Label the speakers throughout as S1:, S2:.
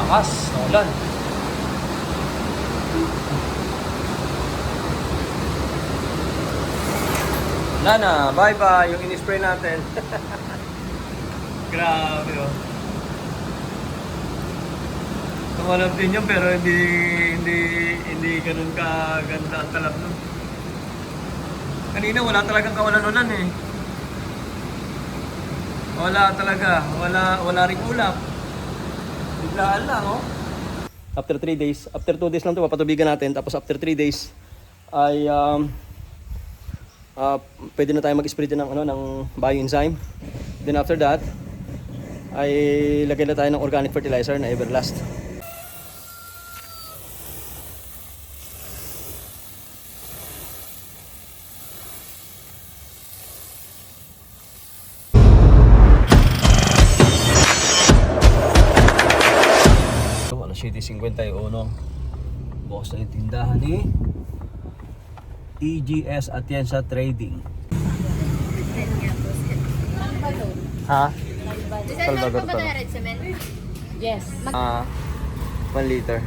S1: Lakas, naulan. Wala na, bye-bye yung in-spray natin. Grabe oh. Tumalab din yun pero hindi hindi hindi ganun ka ganda ang talab nun. Kanina wala talagang kawalan-ulan eh. Wala talaga, wala wala ring ulap. Biglaan lang oh. After 3 days, after 2 days lang 'to papatubigan natin tapos after 3 days ay um, ah pwede na tayo mag-spray din ng ano ng bioenzyme. Then after that ay lagay na tayo ng organic fertilizer na Everlast. 51. Bukas na yung tindahan ni EGS Atienza Trading. Ha? Salvador
S2: pa. Yes.
S1: Ah, 1 liter.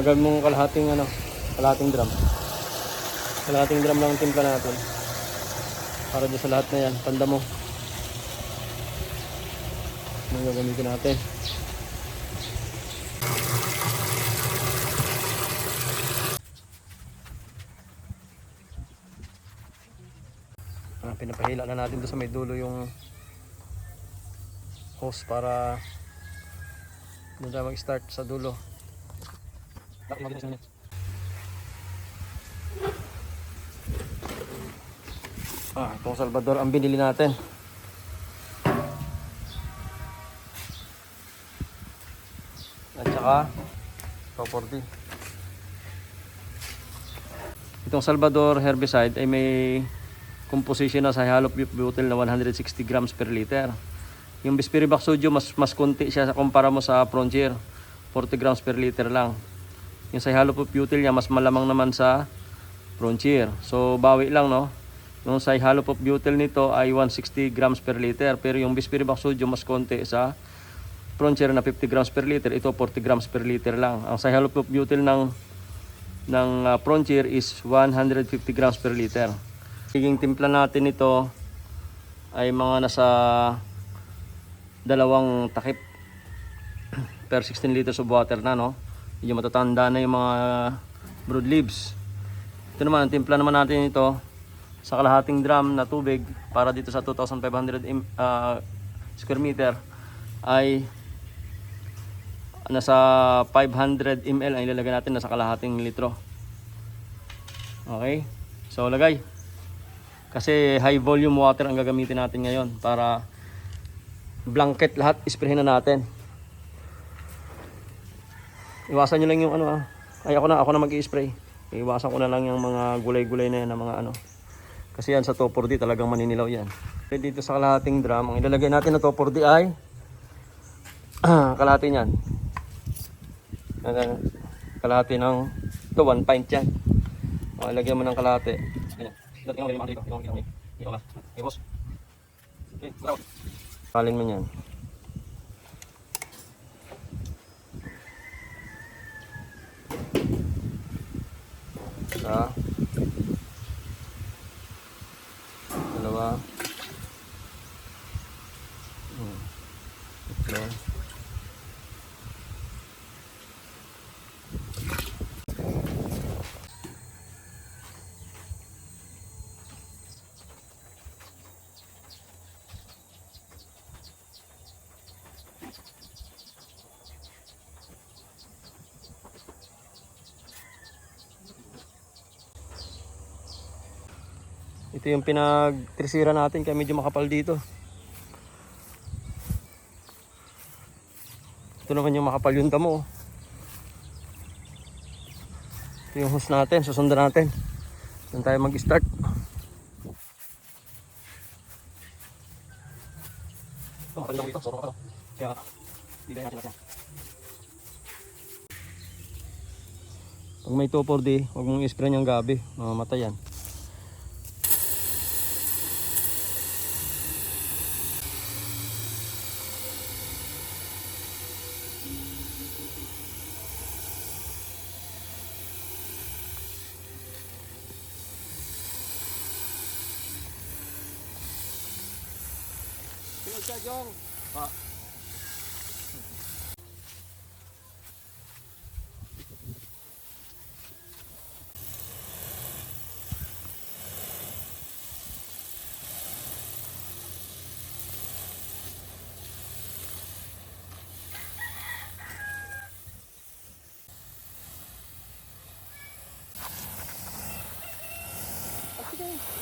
S1: Gagawin mong kalahating ano, kalahating drum. Kalahating drum lang ang timpla natin. Para dyan sa lahat na yan, tanda mo. Ano gagamitin natin? Ah, pinapahila na natin doon sa may dulo yung hose para doon tayo mag-start sa dulo. Ah, itong Salvador ang binili natin. At saka, 240. Itong Salvador herbicide ay may composition na sa halobutyl na 160 grams per liter. Yung Bispiribac sodium mas mas konti siya kumpara mo sa Frontier. 40 grams per liter lang. Yung sa halobutyl niya mas malamang naman sa Frontier. So bawi lang no. Yung sa halobutyl nito ay 160 grams per liter pero yung Bispiribac sodium mas konti sa Frontier na 50 grams per liter. Ito 40 grams per liter lang. Ang sa halobutyl ng ng uh, Frontier is 150 grams per liter. Higing timpla natin ito ay mga nasa dalawang takip per 16 liters of water na no. Medyo matatanda na yung mga broad leaves. Ito naman, timpla naman natin ito sa kalahating drum na tubig para dito sa 2,500 im- ah, square meter ay nasa 500 ml ang ilalagay natin nasa kalahating litro. Okay? So lagay. Kasi high volume water ang gagamitin natin ngayon para blanket lahat isprehin na natin. Iwasan nyo lang yung ano ah. Ay ako na, ako na mag-i-spray. Iwasan ko na lang yung mga gulay-gulay na yan, mga ano. Kasi yan sa 240 talagang maninilaw yan. Dito sa kalahating drum, ang ilalagay natin na 240 ay kalahati niyan. Kalahati ng ito, 1 pint yan. O, lagyan mo ng kalahati. Ganyan. Dati mo dito, dito, dito, dito, dito ka. Okay, boss. Okay, bravo. Kalin mo yan. Isa. Dalawa. Ito yung pinagtrisira natin kaya medyo makapal dito. Ito naman yung makapal yung damo. Ito yung hose natin, susundan natin. Doon tayo mag-start. Pag may 2,4-D, huwag mong i-spray niyang gabi. Mamamatay yan. Kuya Jong. Pa. Thank you.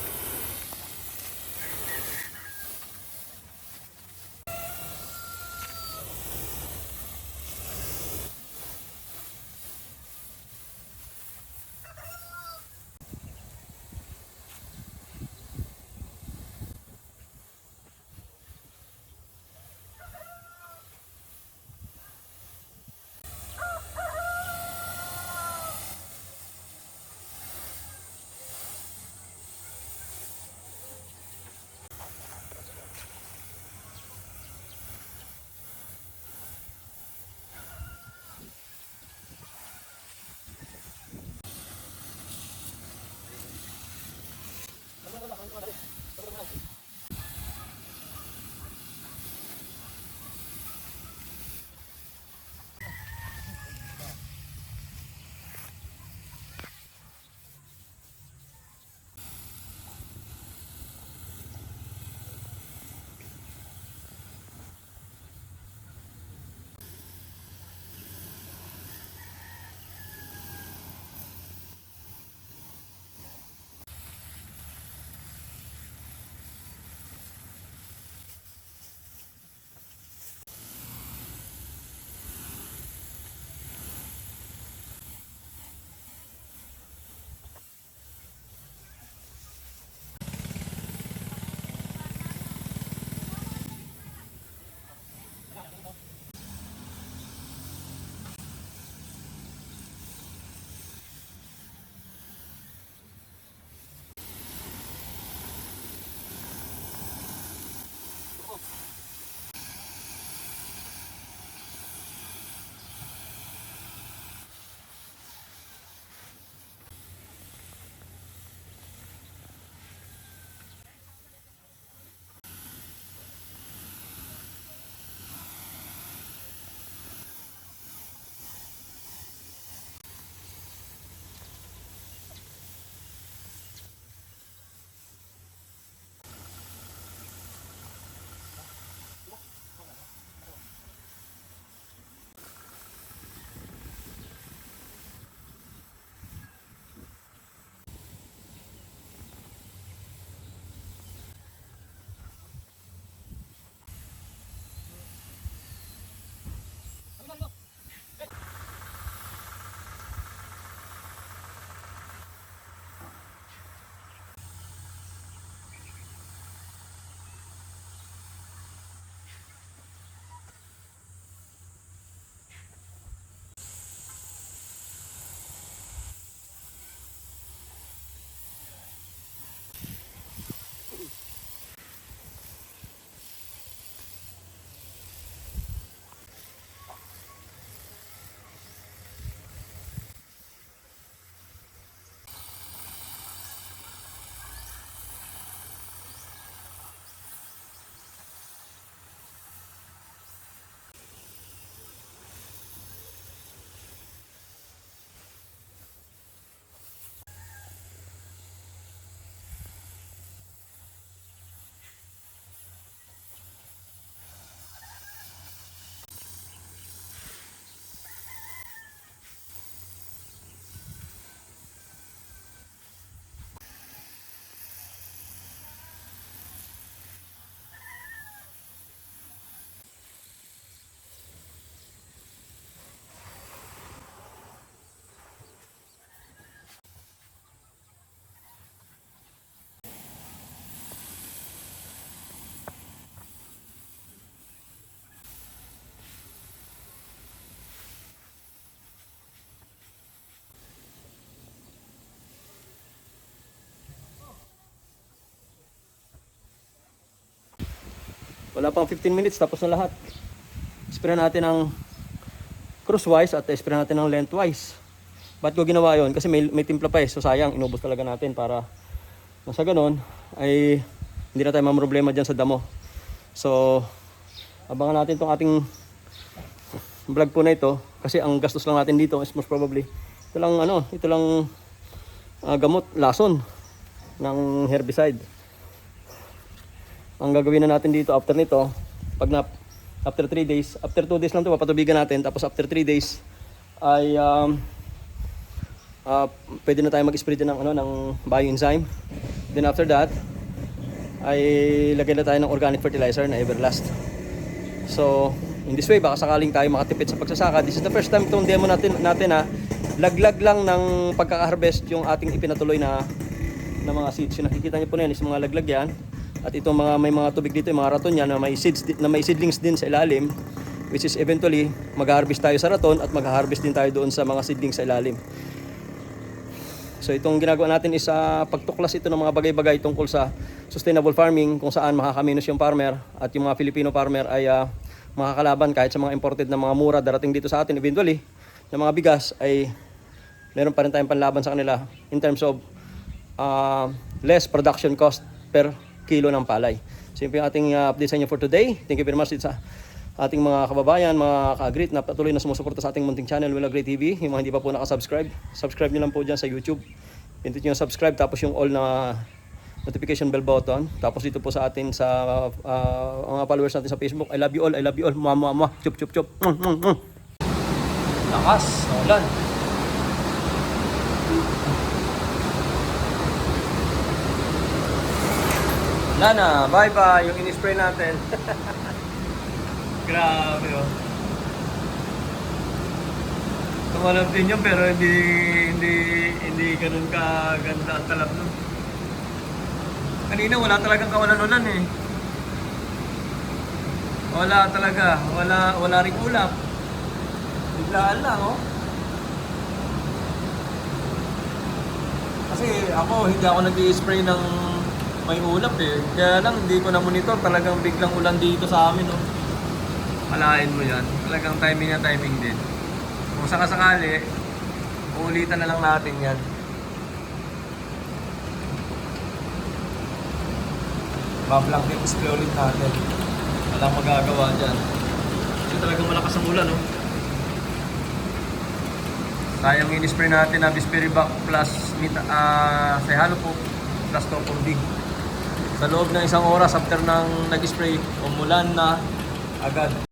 S1: Wala pang 15 minutes, tapos na lahat. Spray natin ng crosswise at spray natin ng lengthwise. Ba't ko ginawa yon? Kasi may, may timpla pa eh. So sayang, inubos talaga natin para na sa ganun ay hindi na tayo mamroblema dyan sa damo. So, abangan natin tong ating vlog po na ito kasi ang gastos lang natin dito is most probably ito lang ano, ito lang ah, gamot, lason ng herbicide. Ang gagawin na natin dito after nito, pag na after 3 days, after 2 days lang 'to papatubigan natin tapos after 3 days ay um, ah, pwede na tayo mag-spray din ng ano ng bioenzyme. Then after that ay lagay na tayo ng organic fertilizer na Everlast. So, in this way, baka sakaling tayo makatipid sa pagsasaka. This is the first time itong demo natin, natin ha. Laglag lang ng pagkaka-harvest yung ating ipinatuloy na, na mga seeds. Yung nakikita niyo po na yan is mga laglag yan. At itong mga may mga tubig dito, yung mga raton yan na may seeds na may seedlings din sa ilalim which is eventually mag-harvest tayo sa raton at mag-harvest din tayo doon sa mga seedlings sa ilalim. So itong ginagawa natin is ah, pagtuklas ito ng mga bagay-bagay tungkol sa sustainable farming kung saan makakaminos yung farmer at yung mga Filipino farmer ay ah, makakalaban kahit sa mga imported na mga mura darating dito sa atin eventually na mga bigas ay meron pa rin tayong panlaban sa kanila in terms of ah, less production cost per kilo ng palay. So yun po yung ating ah, update sa inyo for today. Thank you very much sa ating mga kababayan, mga ka-great na patuloy na sumusuporta sa ating munting channel, Willa Great TV. Yung mga hindi pa po nakasubscribe, subscribe nyo lang po dyan sa YouTube. Pindutin nyo yung subscribe tapos yung all na notification bell button. Tapos dito po sa atin sa ah, mga followers natin sa Facebook. I love you all, I love you all. Mua, mua, mua. Chup, chup, chup. Mm, mm, mm. Lakas, ulan. Wala bye bye yung in-spray natin. Grabe oh. Tumalab din yun pero hindi hindi hindi ganun ka ganda ang talab nun. Kanina wala talagang kawalan-ulan eh. Wala talaga, wala wala ring ulap. Biglaan lang oh. Kasi ako hindi ako nag-i-spray ng may ulap eh. Kaya lang hindi ko na monitor talagang biglang ulan dito sa amin oh. Alain mo yan. Talagang timing na timing din. Kung sakasakali, uulitan na lang natin yan. Bablank din display ulit natin. Walang magagawa dyan. Kasi talagang malakas ang ulan, no? Sayang in-spray natin na Bispiribac plus uh, Sehalo po plus Topor D. Sa loob ng isang oras after ng nag-spray, umulan na agad.